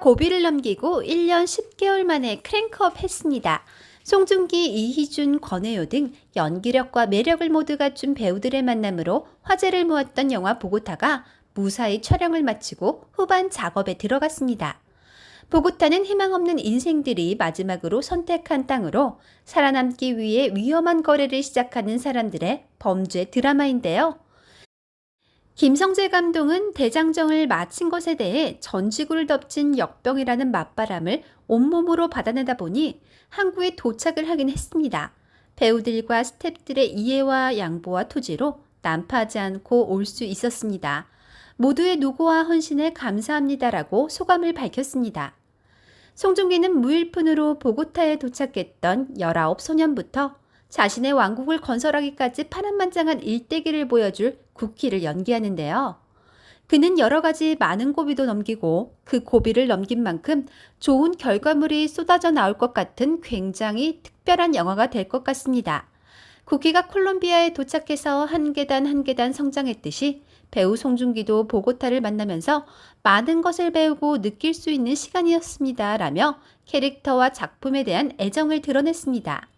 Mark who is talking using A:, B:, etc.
A: 고비를 넘기고 1년 10개월 만에 크랭크업 했습니다. 송중기, 이희준, 권혜요 등 연기력과 매력을 모두 갖춘 배우들의 만남으로 화제를 모았던 영화 보고타가 무사히 촬영을 마치고 후반 작업에 들어갔습니다. 보고타는 희망 없는 인생들이 마지막으로 선택한 땅으로 살아남기 위해 위험한 거래를 시작하는 사람들의 범죄 드라마인데요. 김성재 감독은 대장정을 마친 것에 대해 전 지구를 덮친 역병이라는 맞바람을 온몸으로 받아내다 보니 항구에 도착을 하긴 했습니다. 배우들과 스탭들의 이해와 양보와 토지로 난파하지 않고 올 수 있었습니다. 모두의 노고와 헌신에 감사합니다라고 소감을 밝혔습니다. 송중기는 무일푼으로 보고타에 도착했던 19소년부터 자신의 왕국을 건설하기까지 파란만장한 일대기를 보여줄 국기를 연기하는데요. 그는 여러 가지 많은 고비도 넘기고 그 고비를 넘긴 만큼 좋은 결과물이 쏟아져 나올 것 같은 굉장히 특별한 영화가 될 것 같습니다. 국기가 콜롬비아에 도착해서 한 계단 한 계단 성장했듯이 배우 송중기도 보고타를 만나면서 많은 것을 배우고 느낄 수 있는 시간이었습니다. 라며 캐릭터와 작품에 대한 애정을 드러냈습니다.